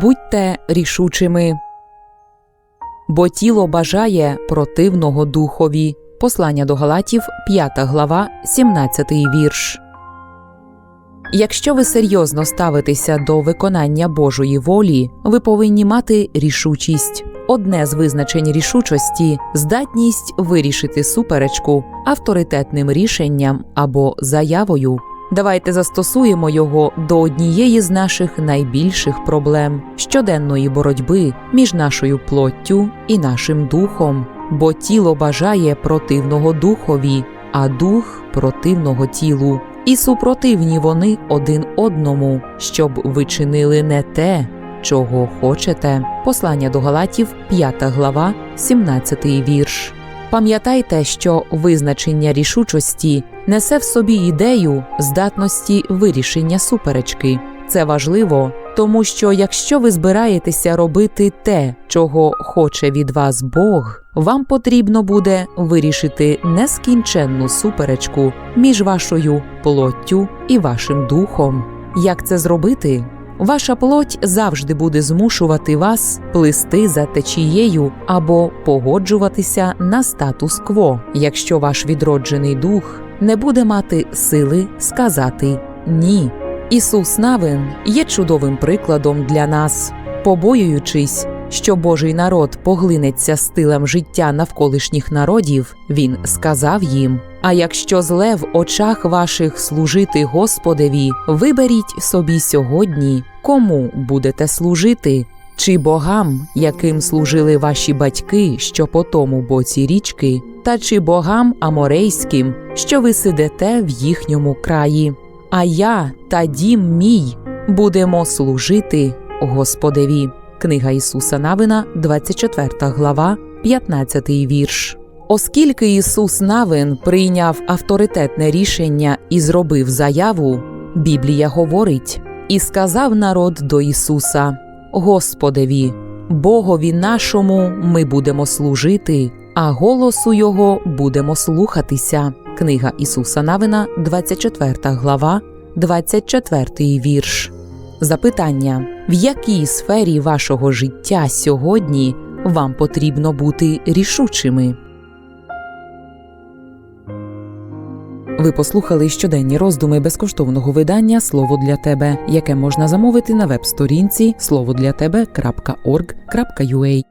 Будьте рішучими. Бо тіло бажає противного духові. Послання до Галатів, 5 глава, 17 вірш. Якщо ви серйозно ставитеся до виконання Божої волі, ви повинні мати рішучість. Одне з визначень рішучості здатність вирішити суперечку авторитетним рішенням або заявою. Давайте застосуємо його до однієї з наших найбільших проблем щоденної боротьби між нашою плоттю і нашим духом, бо тіло бажає противного духові, а дух противного тілу. І супротивні вони один одному, щоб ви чинили не те, чого хочете. Послання до Галатів, 5 глава, 17 вірш. Пам'ятайте, що визначення рішучості несе в собі ідею здатності вирішення суперечки. Це важливо, тому що якщо ви збираєтеся робити те, чого хоче від вас Бог, вам потрібно буде вирішити нескінченну суперечку між вашою плоттю і вашим духом. Як це зробити? Ваша плоть завжди буде змушувати вас плисти за течією або погоджуватися на статус-кво, якщо ваш відроджений дух не буде мати сили сказати ні. Ісус Навин є чудовим прикладом для нас, побоюючись, що Божий народ поглинеться стилем життя навколишніх народів, він сказав їм: А якщо зле в очах ваших служити Господеві, виберіть собі сьогодні, кому будете служити. Чи богам, яким служили ваші батьки, що по тому боці річки, та чи богам аморейським, що ви сидите в їхньому краї? А я та дім мій будемо служити Господеві. Книга Ісуса Навина, 24 глава, 15 вірш. Оскільки Ісус Навин прийняв авторитетне рішення і зробив заяву, Біблія говорить: і сказав народ до Ісуса: Господеві, Богові нашому ми будемо служити, а голосу Його будемо слухатися. Книга Ісуса Навина, 24 глава, 24 вірш. Запитання: в якій сфері вашого життя сьогодні вам потрібно бути рішучими? Ви послухали щоденні роздуми безкоштовного видання Слово для тебе, яке можна замовити на веб-сторінці словодлятебе.org.ua